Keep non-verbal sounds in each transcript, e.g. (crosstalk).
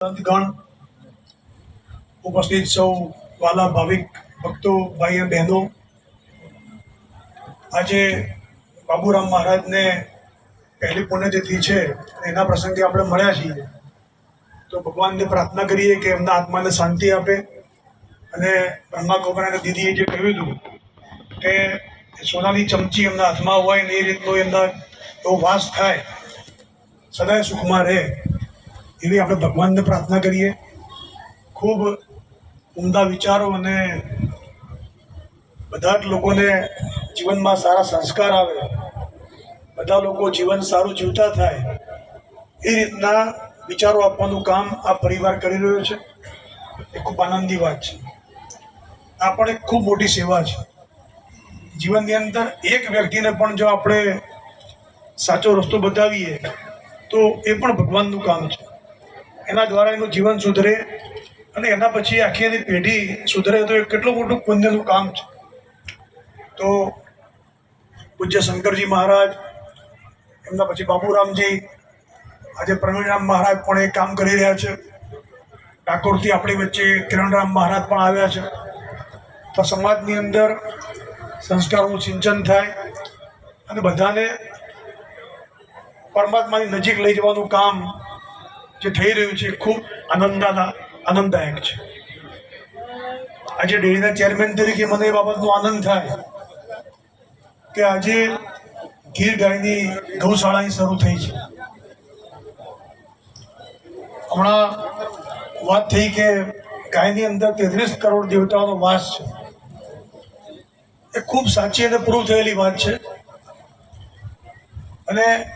સંતગણ ઉપસ્થિત સૌ વાલા ભાવિક ભક્તો ભાઈઓ બહેનો. આજે બાબુરામ મહારાજને પહેલી પુણ્યતિથિ છે એના પ્રસંગે આપણે મળ્યા છીએ. તો ભગવાનને પ્રાર્થના કરીએ કે એમના આત્માને શાંતિ આપે અને બ્રહ્મા કુમાર દીદીએ જે કહ્યું હતું કે સોનાની ચમચી એમના હાથમાં હોય ને એ રીતનો એમના એવો વાસ થાય. સદાય સુખમાં રહે. એવી આપણે ભગવાનને પ્રાર્થના કરીએ. ખૂબ ઉમદા વિચારો અને બધા જ લોકોને જીવનમાં સારા સંસ્કાર આવે, બધા લોકો જીવન સારું જીવતા થાય, એ રીતના વિચારો આપવાનું કામ આ પરિવાર કરી રહ્યો છે. એ ખૂબ આનંદની વાત છે. આ પણ એક ખૂબ મોટી સેવા છે. જીવનની અંદર એક વ્યક્તિને પણ જો આપણે સાચો રસ્તો બતાવીએ, તો એ પણ ભગવાનનું કામ છે. એના દ્વારા એનું જીવન સુધરે અને એના પછી આખી એની પેઢી સુધરે તો એ કેટલું મોટું પુણ્યનું કામ છે. તો પૂજ્ય શંકરજી મહારાજ, એમના પછી બાબુરામજી, આજે પ્રવીણરામ મહારાજ પણ એ કામ કરી રહ્યા છે. ડાકોરથી આપણી વચ્ચે કિરણરામ મહારાજ પણ આવ્યા છે. તો સમાજની અંદર સંસ્કારોનું સિંચન થાય અને બધાને પરમાત્માની નજીક લઈ જવાનું કામ જે થઈ રહ્યું છે ખૂબ આનંદાના, આનંદદાયક છે. આજે ડેરીના ચેરમેન તરીકે મને એ બાબતનો આનંદ થાય કે આજે ગીર ગાયની ગૌશાળાની શરૂ થઈ છે. હમણાં વાત થઈ કે ગાયની અંદર તેત્રીસ કરોડ દેવતાઓનો વાસ છે. એ ખૂબ સાચી અને પ્રૂવ થયેલી વાત છે. અને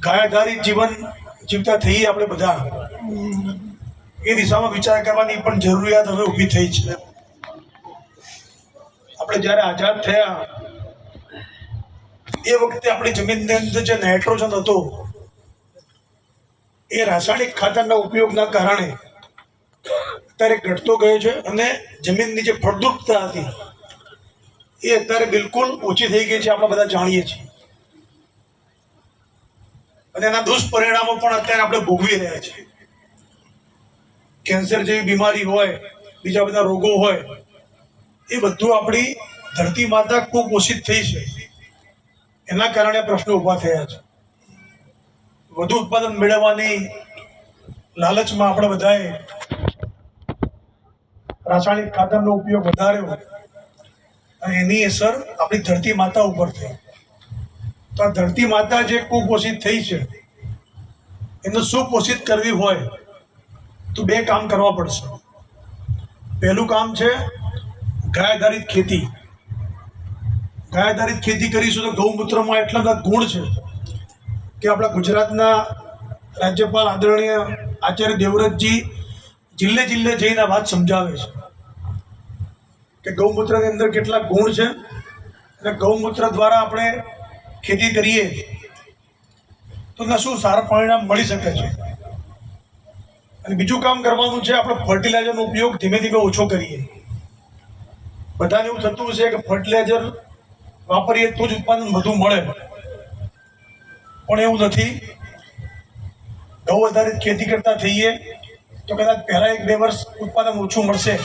ગાય આધારિત જીવન જીવતા થઈએ આપણે બધા. એ દિશામાં વિચાર કરવાની પણ જરૂરિયાત હવે ઊભી થઈ છે. આપણે જ્યારે આઝાદ થયા, એ વખતે આપણી જમીનની અંદર જે નાઇટ્રોજન હતો, એ રાસાયણિક ખાતરના ઉપયોગના કારણે અત્યારે ઘટતો ગયો છે અને જમીનની જે ફળદ્રુપતા હતી, એ અત્યારે બિલકુલ ઓછી થઈ ગઈ છે, આપણે બધા જાણીએ છીએ. અને એના દુષ્પરિણામો પણ અત્યારે આપણે ભોગવી રહ્યા છીએ. કેન્સર જેવી બીમારી હોય, બીજા બધા રોગો હોય, એ બધું આપણી ધરતી માતા કુપોષિત થઈ છે. એના કારણે પ્રશ્નો ઊભા થયા છે. વધુ ઉત્પાદન મેળવવાની લાલચમાં આપણે બધાએ રાસાયણિક ખાતરનો ઉપયોગ વધાર્યો અને એની અસર આપણી ધરતી માતા ઉપર થઈ. તો આ ધરતી માતા જે કુપોષિત થઈ છે, એને સુપોષિત કરવી હોય, તો બે કામ કરવા પડશે. પહેલું કામ છે ગાય આધારિત ખેતી. ગાય આધારિત ખેતી કરીશું તો ગૌમૂત્રમાં એટલા બધા ગુણ છે કે આપણા ગુજરાતના રાજ્યપાલ આદરણીય આચાર્ય દેવવ્રતજી જિલ્લે જિલ્લે જઈને આ વાત સમજાવે છે કે ગૌમૂત્રની અંદર કેટલા ગુણ છે અને ગૌમૂત્ર દ્વારા આપણે ખેતી કરીએ, તો શું સારા પરિણામ મળી શકે છે? અને બીજું કામ કરવાનું છે, આપણે ફર્ટિલાઇઝરનો ઉપયોગ ધીમે ધીમે ઓછો કરીએ. બધાને એવું થતું છે કે ફર્ટિલાઇઝર વાપરીએ તો જ ઉત્પાદન વધુ મળે. પણ એવું નથી. ગૌ આધારિત ખેતી કરતા થઈએ, તો કદાચ પહેલા એક બે વર્ષ ઉત્પાદન ઓછું મળશે.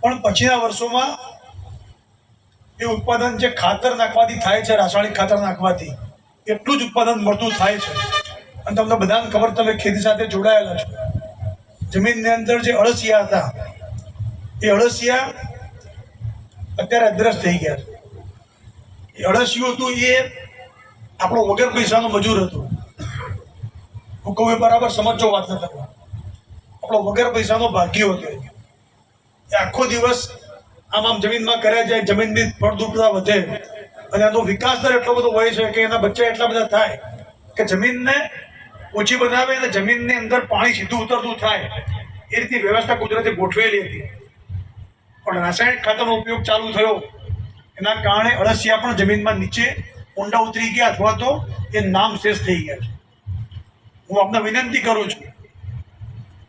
પણ પછીના વર્ષોમાં એ ઉત્પાદન જે ખાતર નાખવાથી થાય છે, રાસાયણિક ખાતર નાખવાથી, એટલું જ ઉત્પાદન મળતું થાય છે. અને તમને બધાને ખબર, તમે ખેતી સાથે જોડાયેલા છો. જમીનની અંદર જે અળસિયા હતા, એ અળસિયા અત્યારે અદ્રશ થઈ ગયા છે. એ અળસિયું હતું, એ આપણો વગર પૈસાનો મજૂર હતો. હું કહું એ બરાબર સમજો વાત ન કરવા આપણો વગર પૈસાનો ભાગ્યો હતો. એ આખો દિવસ આમ આમ જમીનમાં કર્યા જાય, જમીનની ફળદ્રુપતા વધે. અને એનો વિકાસ દર એટલો બધો હોય છે કે એના બચ્ચા એટલા બધા થાય કે જમીનને ઓછી બનાવે અને જમીનની અંદર પાણી સીધું ઉતરતું થાય. એ રીતની વ્યવસ્થા કુદરતે ગોઠવેલી હતી. પણ રાસાયણિક ખાતરનો ઉપયોગ ચાલુ થયો. એના કારણે અળસિયા પણ જમીનમાં નીચે ઊંડા ઉતરી ગયા અથવા તો એ નામ શેષ થઈ ગયા છે. હું આપને વિનંતી કરું છું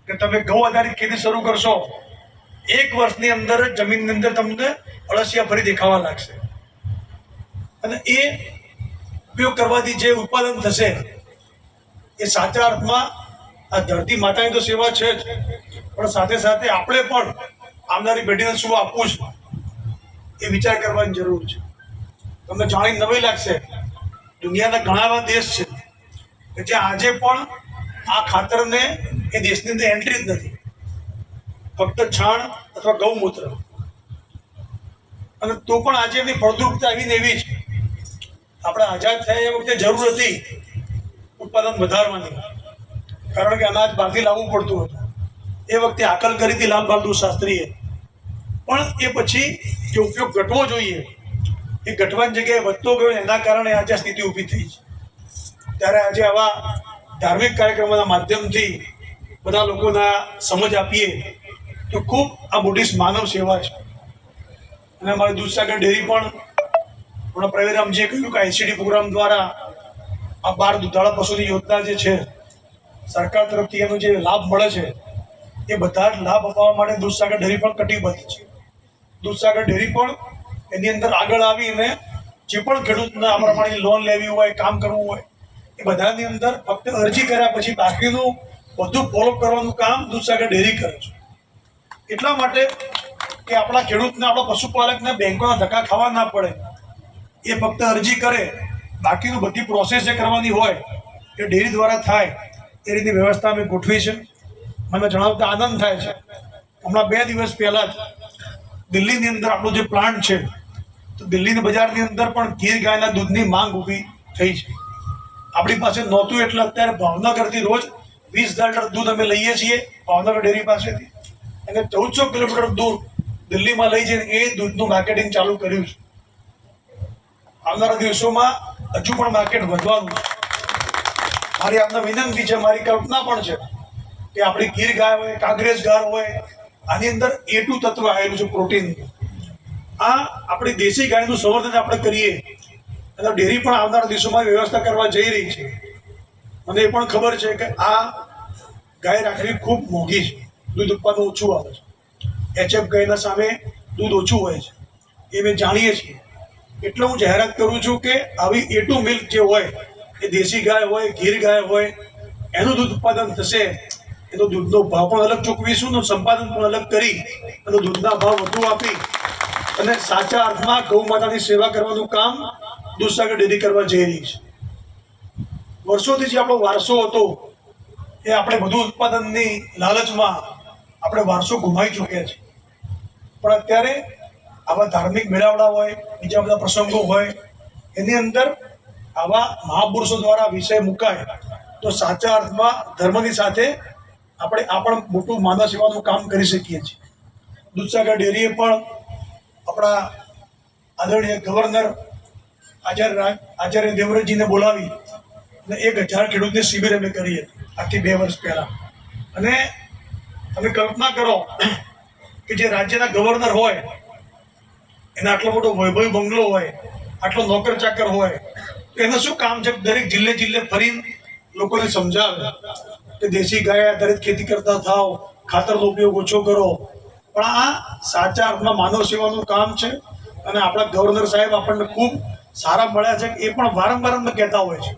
કે તમે ગૌ આધારિત ખેતી શરૂ કરશો. એક વર્ષની અંદર જ જમીનની અંદર તમને અળસિયા ફરી દેખાવા લાગશે. અને એ ઉપયોગ કરવાથી જે ઉત્પાદન થશે, એ સાચા અર્થમાં આ ધરતી માતાની તો સેવા છે જ. પણ સાથે સાથે આપણે પણ આવનારી પેઢીને શું આપવું છે, એ વિચાર કરવાની જરૂર છે. તમને જાણી નવી લાગશે, દુનિયાના ઘણા એવા દેશ છે કે જ્યાં આજે પણ આ ખાતરને એ દેશની અંદર એન્ટ્રી જ નથી. ફક્ત છાણ અથવા ગૌમૂત્ર. અને તો પણ આજે એમની ફળદ્રુપતા એવી ને એવી છે આપણે આઝાદ થયા એ વખતે જરૂર હતી ઉત્પાદન વધારવાની. કારણ કે અનાજ બહારથી લાવવું પડતું હતું. એ વખતે આકલ કરી હતી લાલ શાસ્ત્રીએ. પણ એ પછી જે ઉપયોગ ઘટવો જોઈએ, એ ઘટવાની જગ્યાએ વધતો ગયો એના કારણે આજે સ્થિતિ ઊભી થઈ છે. ત્યારે આજે આવા ધાર્મિક કાર્યક્રમોના માધ્યમથી બધા લોકોના સમજ આપીએ. તો ખૂબ આ મોટી માનવ સેવા છે. અને અમારી દૂધસાગર ડેરી પણ હમણાં પ્રવીરામજીએ કહ્યું કે આઈસીડી પ્રોગ્રામ દ્વારા આ બાર દુધાળા પશુની યોજના જે છે, સરકાર તરફથી એનો જે લાભ મળે છે, એ બધા જ લાભ અપાવવા માટે દૂધસાગર ડેરી પણ કટિબદ્ધ છે. દૂધસાગર ડેરી પણ એની અંદર આગળ આવીને જે પણ ખેડૂતને આ પ્રમાણે લોન લેવી હોય, કામ કરવું હોય, એ બધાની અંદર ફક્ત અરજી કર્યા પછી બાકીનું બધું ફોલો કરવાનું કામ દૂધસાગર ડેરી કરે છે. એટલા માટે કે આપણા ખેડૂતને, આપણા પશુપાલકને બેંકોના ધક્કા ખાવા ના પડે. એ ફક્ત અરજી કરે, બાકીનું બધી પ્રોસેસ જે કરવાની હોય, એ ડેરી દ્વારા થાય, એ રીતની વ્યવસ્થા અમે ગોઠવી છે. મને જણાવતા આનંદ થાય છે. હમણાં બે દિવસ પહેલાં જ દિલ્હીની અંદર આપણો જે પ્લાન્ટ છે, તો દિલ્હીની બજારની અંદર પણ ગીર ગાયના દૂધની માંગ ઊભી થઈ છે. આપણી પાસે નહોતું એટલે અત્યારે ભાવનગરથી રોજ વીસ હજાર દૂધ અમે લઈએ છીએ, ભાવનગર ડેરી પાસેથી. અને ચૌદસો કિલોમીટર દૂર દિલ્હીમાં લઈ જઈને એ દૂધનું માર્કેટિંગ ચાલુ કર્યું છે. આવનારા દિવસોમાં હજુ પણ માર્કેટ વધવાનું છે. મારી આપને વિનંતી છે, મારી કલ્પના પણ છે કે આપણી ગીર ગાય હોય કાંગ્રેસ ગાય હોય, આની અંદર એટું તત્વ આવેલું છે પ્રોટીન આ આપણી દેશી ગાયનું સંવર્ધન આપણે કરીએ અને ડેરી પણ આવનારા દિવસોમાં વ્યવસ્થા કરવા જઈ રહી છે. મને એ પણ ખબર છે કે આ ગાય રાખવી ખૂબ મોંઘી છે. દૂધ ઉત્પાદન ઓછું આવે છે. એચએફ ગાયના સામે દૂધ ઓછું હોય છે. એ મેં જાણીએ છીએ. એટલે હું જાહેરાત કરું છું કે આવી એ ટુ મિલ્ક જે હોય, એ દેશી ગાય હોય ગીર ગાય હોય, એનું દૂધ ઉત્પાદન થશે, એનો દૂધનો ભાવ પણ અલગ ચૂકવીશું અને સંપાદન પણ અલગ કરી અને દૂધના ભાવ વધુ આપી અને સાચા અર્થમાં ગૌ માતાની સેવા કરવાનું કામ દૂધસાગર ડેરી કરવા જઈ રહી છે. વર્ષોથી જે આપણો વારસો હતો, એ આપણે વધુ ઉત્પાદનની લાલચમાં આપણે વારસો ગુમાવી ચૂક્યા છે. પણ અત્યારે આવા ધાર્મિક મેળાવડા હોય, બીજા બધા પ્રસંગો હોય, એની અંદર આવા મહાપુરુષો દ્વારા વિષય મુકાય, તો સાચા અર્થમાં ધર્મની સાથે આપણે આ પણ મોટું માનવ સેવાનું કામ કરી શકીએ છીએ. દૂધસાગર ડેરીએ પણ આપણા આદરણીય ગવર્નર આચાર્ય આચાર્ય દેવરજીને બોલાવી અને એક હજાર ખેડૂતની શિબિર અમે કરી હતી આજથી બે વર્ષ પહેલાં. અને તમે કલ્પના કરો કે જે રાજ્યના ગવર્નર હોય, એને આટલો મોટો વૈભવ બંગલો હોય, આટલો નોકર ચાકર હોય, તો એનું શું કામ છે? દરેક જિલ્લે જિલ્લે ફરીને લોકોને સમજાવે કે દેશી ગાય આધારિત ખેતી કરતા થાવ ખાતરનો ઉપયોગ ઓછો કરો. પણ આ સાચા અર્થમાં માનવ સેવાનું કામ છે અને આપણા ગવર્નર સાહેબ આપણને ખૂબ સારા મળ્યા છે. એ પણ વારંવાર અમને કહેતા હોય છે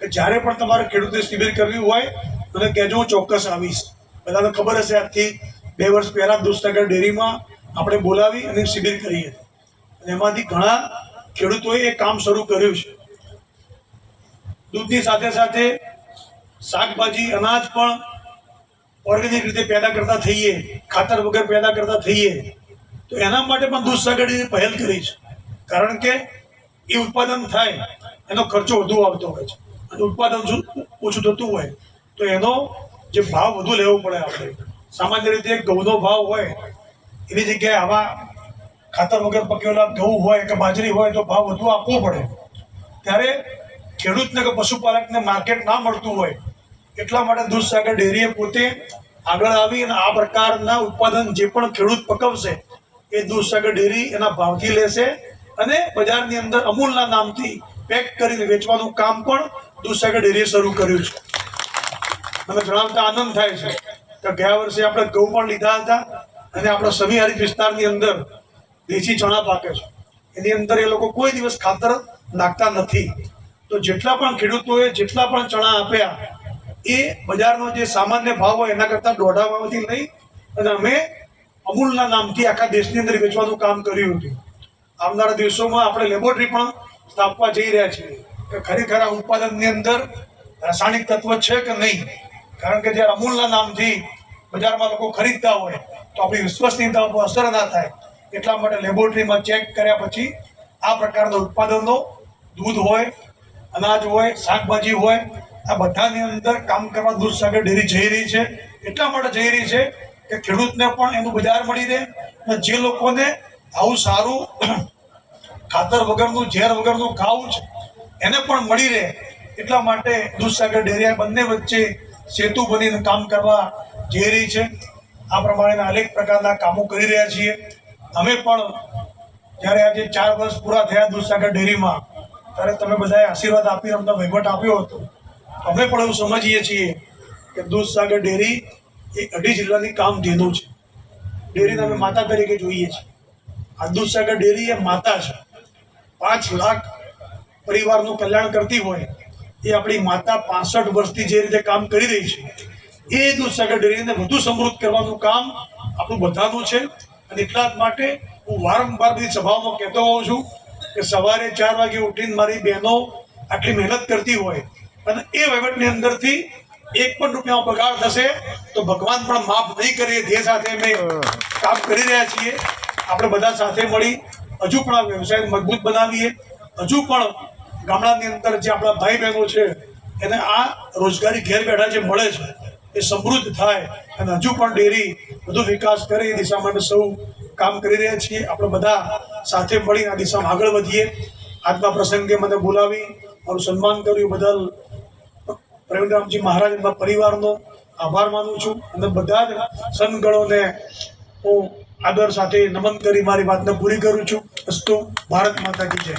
કે જ્યારે પણ તમારે ખેડૂતે શિબિર કરવી હોય, મને કહેજો હું ચોક્કસ આવીશ. બધાને ખબર હશે આજથી બે વર્ષ પહેલાં દોસ્તનગર ડેરીમાં આપણે બોલાવી અને શિબિર કરી હતી અને એમાંથી ઘણા ખેડૂતોએ એ કામ શરૂ કર્યું છે. દૂધની સાથે સાથે શાકભાજી, અનાજ પણ ઓર્ગેનિક રીતે પેદા કરતા થઈએ, ખાતર વગર પેદા કરતા થઈએ, તો એના માટે પણ દૂધ સાગરની પહેલ કરી છે. કારણ કે એ ઉત્પાદન થાય, એનો ખર્ચો વધુ આવતો હોય છે. અને ઉત્પાદન ઓછું થતું હોય, તો એનો જે ભાવ વધુ લેવો પડે આપણે. સામાન્ય રીતે ઘઉંનો ભાવ હોય, એની જગ્યાએ આવા ખાતર વગર પકેલા ઘઉં હોય કે બાજરી હોય તો ભાવ વધુ આપવો પડે. ત્યારે ખેડૂતને કે પશુપાલકને માર્કેટ ના મળતું હોય, એટલા માટે દૂધસાગર ડેરીએ પોતે આગળ આવી અને આ પ્રકારના ઉત્પાદન જે પણ ખેડૂત પકવશે, એ દૂધસાગર ડેરી એના ભાવથી લેશે અને બજારની અંદર અમૂલના નામથી પેક કરીને વેચવાનું કામ પણ દૂધસાગર ડેરીએ શરૂ કર્યું છે. મને જણાવતા આનંદ થાય છે કે ગયા વર્ષે આપણે ઘઉં પણ લીધા હતા અને આપણા સમી વિસ્તારની અંદર દેશી ચણા પાકે છે. એની અંદર એ લોકો કોઈ દિવસ ખાતર નાખતા નથી. તો જેટલા પણ ખેડૂતોએ જેટલા પણ ચણા આપ્યા, એ બજારનો જે સામાન્ય ભાવ હોય એના કરતાં દોઢા ભાવથી લઈ અને અમે અમૂલના નામથી આખા દેશની અંદર વેચવાનું કામ કર્યું હતું. આવનારા દિવસોમાં આપણે લેબોરેટરી પણ સ્થાપવા જઈ રહ્યા છીએ કે ખરેખર આ ઉત્પાદનની અંદર રાસાયણિક તત્વ છે કે નહીં? કારણ કે જ્યારે અમૂલના નામથી બજારમાં લોકો ખરીદતા હોય, તો આપણી વિશ્વસનીયતા ઉપર અસર ના થાય. એટલા માટે લેબોરેટરીમાં ચેક કર્યા પછી આ પ્રકારના ઉત્પાદનો, દૂધ હોય, અનાજ હોય, શાકભાજી હોય, આ બધાની અંદર કામ કરવા દૂધ સાગર ડેરી જઈ રહી છે. એટલા માટે જઈ રહી છે કે ખેડૂતને પણ એનું બજાર મળી રહે અને જે લોકોને આવું સારું (clears throat) ખાતર વગરનું, ઝેર વગરનું ખાવું છે, એને પણ મળી રહે. એટલા માટે દૂધસાગર ડેરી આ બંને વચ્ચે સેતુ બનીને કામ કરવા જઈ રહી છે. આ પ્રમાણેના અનેક પ્રકારના કામો કરી રહ્યા છીએ. અમે પણ જ્યારે આજે ચાર વર્ષ પૂરા થયા દૂધસાગર ડેરીમાં, ત્યારે તમે બધાએ આશીર્વાદ આપી અમને વહીવટ આપ્યો હતો. અમે પણ એવું સમજીએ છીએ કે દૂધસાગર ડેરી એ અઢી જિલ્લાની કામ ધેનું છે. ડેરીને અમે માતા તરીકે જોઈએ છીએ. આ દૂધસાગર ડેરી એ માતા છે. પાંચ લાખ પરિવારનું કલ્યાણ કરતી હોય એ આપણી માતા પાસઠ વર્ષથી જે રીતે કામ કરી રહી છે, એ દૂધસાગર ડેરીને વધુ સમૃદ્ધ કરવાનું કામ આપણું બધાનું છે. અને એટલા જ માટે હું વારંવાર બધી સભાઓમાં કહેતો હોઉં છું કે સવારે ચાર વાગે ઉઠીને મારી બહેનો આટલી મહેનત કરતી હોય અને એ વહીવટની અંદરથી એક પણ રૂપિયા પગાર થશે તો ભગવાન પણ માફ નહીં કરીએ ધ્યેય સાથે અમે કામ કરી રહ્યા છીએ. આપણે બધા સાથે મળી હજુ પણ આ વ્યવસાયને મજબૂત બનાવીએ. હજુ પણ ગામડાની અંદર જે આપણા ભાઈ બહેનો છે, એને આ રોજગારી ઘેર બેઠા જે મળે છે, એ સમૃદ્ધ થાય અને હજુ પણ ડેરી વધુ વિકાસ કરે એ દિશા માટે સૌ કામ કરી રહ્યા છીએ. આપણે બધા સાથે મળી આ દિશામાં આગળ વધીએ. આજના પ્રસંગે મને બોલાવી, મારું સન્માન કર્યું બદલ પ્રેમરામજી મહારાજ એમના પરિવારનો આભાર માનું છું અને બધા જ સંતગણોને હું આદર સાથે નમન કરી મારી વાતને પૂરી કરું છું. અસ્તુ ભારત માતા કી જય.